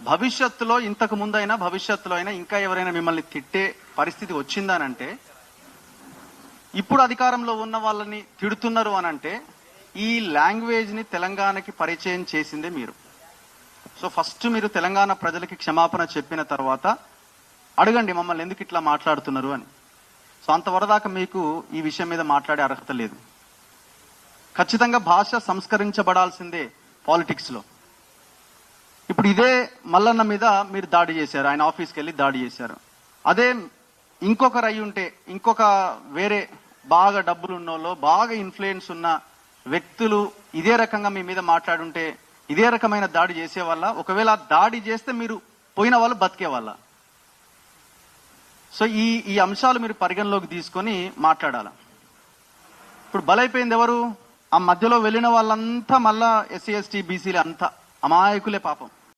భవిష్యత్తులో ఇంతకు ముందైనా భవిష్యత్తులో అయినా ఇంకా ఎవరైనా మిమ్మల్ని తిట్టే పరిస్థితి వచ్చిందనంటే ఇప్పుడు అధికారంలో ఉన్న వాళ్ళని తిడుతున్నారు అని అంటే ఈ లాంగ్వేజ్ని తెలంగాణకి పరిచయం చేసిందే మీరు. సో ఫస్ట్ మీరు తెలంగాణ ప్రజలకి క్షమాపణ చెప్పిన తర్వాత అడగండి మమ్మల్ని ఎందుకు ఇట్లా మాట్లాడుతున్నారు అని. సో అంతవరదాకా మీకు ఈ విషయం మీద మాట్లాడే అర్హత లేదు. ఖచ్చితంగా భాష సంస్కరించబడాల్సిందే పాలిటిక్స్లో. ఇప్పుడు ఇదే మల్లన్న మీద మీరు దాడి చేశారు ఆయన ఆఫీస్కి వెళ్ళి దాడి చేశారు. అదే ఇంకొకరు అయి ఉంటే ఇంకొక వేరే బాగా డబ్బులు ఉన్నోళ్ళు బాగా ఇన్ఫ్లుయెన్స్ ఉన్న వ్యక్తులు ఇదే రకంగా మీ మీద మాట్లాడుంటే ఇదే రకమైన దాడి చేసే వల్ల ఒకవేళ దాడి చేస్తే మీరు పోయిన వాళ్ళు బతికే వాళ్ళ సో ఈ ఈ అంశాలు మీరు పరిగణలోకి తీసుకొని మాట్లాడాలి. ఇప్పుడు బలైపోయింది ఎవరు? ఆ మధ్యలో వెళ్ళిన వాళ్ళంతా మళ్ళా ఎస్సీ ఎస్టీ బీసీలు అంతా. అమాయకులే పాపం.